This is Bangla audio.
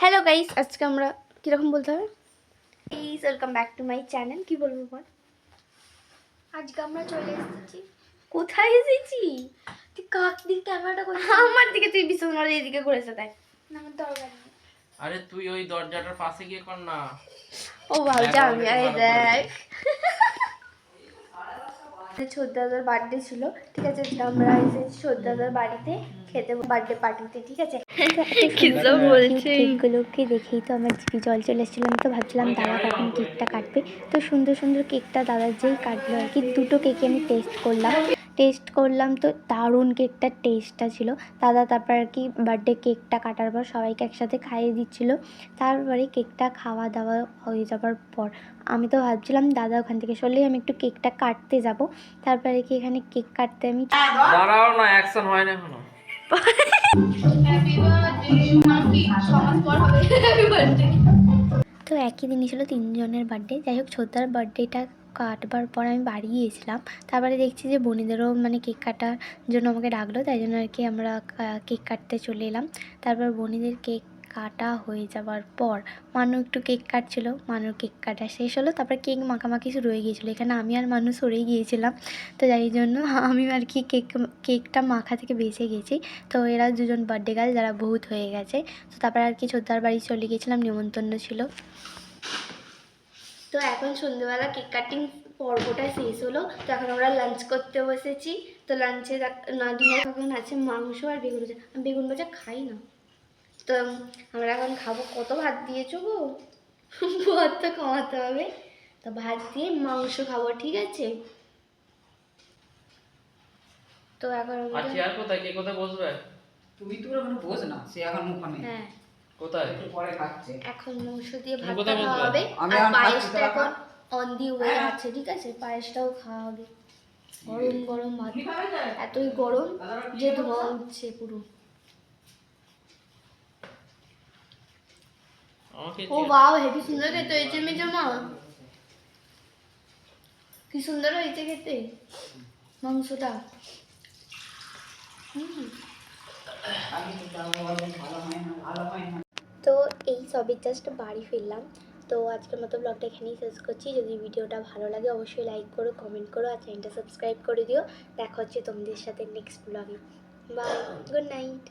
হ্যালো গাইস আজকে আমরা কীরকম বলতে হবে? Please welcome back to my channel কি বলব বল? আজকে আমরা চলে এসেছি। কোথায় এসেছি? তুই কাক দিক ক্যামেরাটা করে আমার দিকে তুই বিশ্বনাথ এদিকে ঘুরেছে তাই না আমার দরকার নেই। আরে তুই ওই দরজাটার পাশে গিয়ে কর না। ও ভাবছি আমি আরে দেখ। ছোদ্দাদার বার্থডে ছিল ঠিক আছে? আমরা এসেছি ছোদ্দাদার বাড়িতে খেতে বার্থডে পার্টিতে ঠিক আছে? কেকগুলোকে দেখেই তো আমার জিপি জল চলে এসেছিল। আমি তো ভাবছিলাম দাদা কখন কেকটা কাটবে? তো সুন্দর সুন্দর কেকটা দাদা যেই কাটলো আর কি দুটো কেকে আমি টেস্ট করলাম। টেস্ট করলাম তো দারুণ কেকটার টেস্টটা ছিল। দাদা তারপর আর কি বার্থডে কেকটা কাটার পর সবাইকে একসাথে খাইয়ে দিচ্ছিল। তারপরে কেকটা খাওয়া দাওয়া হয়ে যাবার পর আমি তো ভাবছিলাম দাদা ওখান থেকে সরলেই আমি একটু কেকটা কাটতে যাব। তারপরে কি এখানে কেক কাটতে আমি দাঁড়াও না অ্যাকশন হয় না এখনও। তো একই দিনই ছিল তিনজনের বার্থডে যাই হোক ছোটার বার্থডেটা কাটবার পর আমি বাড়ি গিয়েছিলাম। তারপরে দেখছি যে বোনেদেরও মানে কেক কাটার জন্য আমাকে ডাকলো, তাই জন্য আর কি আমরা কেক কাটতে চলে এলাম। তারপর বোনেদের কেক কাটা হয়ে যাওয়ার পর মানু একটু কেক কাটছিল, মানুর কেক কাটা শেষ হলো। তারপর কেক মাখামাখি শুরু হয়ে গিয়েছিল। এখানে আমি আর মানু সরে গিয়েছিলাম। তো যাই জন্য আমি আর কি কেক, কেকটা মাখা থেকে বেঁচে গেছি। তো এরা দুজন বার্থডে গার্ল যারা বহুত হয়ে গেছে। তো তারপর আর কি ছোদ্দার বাড়ি চলে গিয়েছিলাম, নিমন্ত্রণ ছিল। তো এখন সন্ধ্যেবেলা কেক কাটিং পর্বটা শেষ হলো তো এখন আমরা লাঞ্চ করতে বসেছি। তো লাঞ্চে এখন আছে মাংস আর বেগুন ভাজা। আমি বেগুন ভাজা খাই না। তো আমরা এখন খাব। কত ভাত দিয়েছ গো? ভাত তো কমাতে হবে? তো ভাত দিয়ে মাংস খাব ঠিক আছে? তো এখন আর কোথায়? কে কোথায় বসবে? তুই তো ওখানে বোঝ না সে এখন ওখানে হ্যাঁ। কোথায়? একটু পরে খাচ্ছে। এখন মাংস দিয়ে ভাত খাওয়া হবে? আর পায়েসটা এখন। অন দি ওয়ে আছে ঠিক আছে? পায়েসটাও খাওয়া হবে। গরম গরম ভাত। এতই গরম যে ধোয়া উঠছে পুরো। ও বাও হেবি সুন্দর খেতে হয়েছে মেজমা কি সুন্দর হয়েছে খেতে? মাংসটা। হুম। এই সবই জাস্ট বাড়ি ফিরলাম। তো আজকের মতো ব্লগটা এখানেই শেষ করছি। যদি ভিডিওটা ভালো লাগে অবশ্যই লাইক করো কমেন্ট করো আর চ্যানেলটা সাবস্ক্রাইব করে দিও। দেখা হচ্ছে তোমাদের সাথে নেক্সট ব্লগে বাই গুড নাইট